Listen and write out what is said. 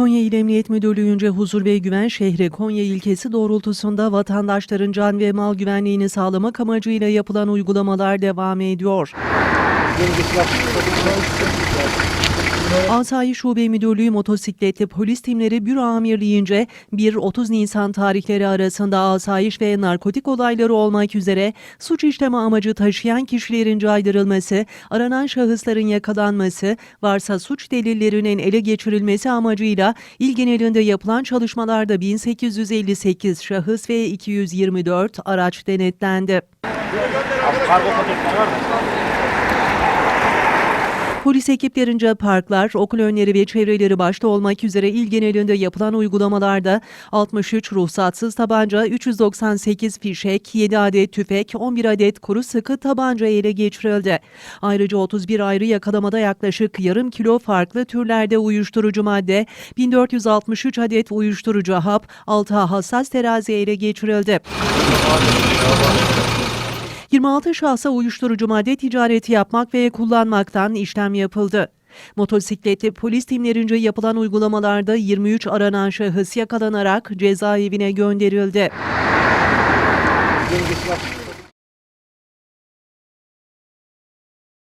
Konya İl Emniyet Müdürlüğü'nce huzur ve güven şehri Konya ilkesi doğrultusunda vatandaşların can ve mal güvenliğini sağlamak amacıyla yapılan uygulamalar devam ediyor. Asayiş Şube Müdürlüğü motosikletli polis timleri büro amirliğince 1-30 Nisan tarihleri arasında asayiş ve narkotik olayları olmak üzere suç işleme amacı taşıyan kişilerin caydırılması, aranan şahısların yakalanması, varsa suç delillerinin ele geçirilmesi amacıyla il genelinde yapılan çalışmalarda 1858 şahıs ve 224 araç denetlendi. Abi kargo paketler var mı? Polis ekiplerince parklar, okul önleri ve çevreleri başta olmak üzere il genelinde yapılan uygulamalarda 63 ruhsatsız tabanca, 398 fişek, 7 adet tüfek, 11 adet kuru sıkı tabanca ele geçirildi. Ayrıca 31 ayrı yakalamada yaklaşık yarım kilo farklı türlerde uyuşturucu madde, 1463 adet uyuşturucu hap, 6 hassas terazi ele geçirildi. 26 şahsa uyuşturucu madde ticareti yapmak ve kullanmaktan işlem yapıldı. Motosikletli polis timlerince yapılan uygulamalarda 23 aranan şahıs yakalanarak cezaevine gönderildi.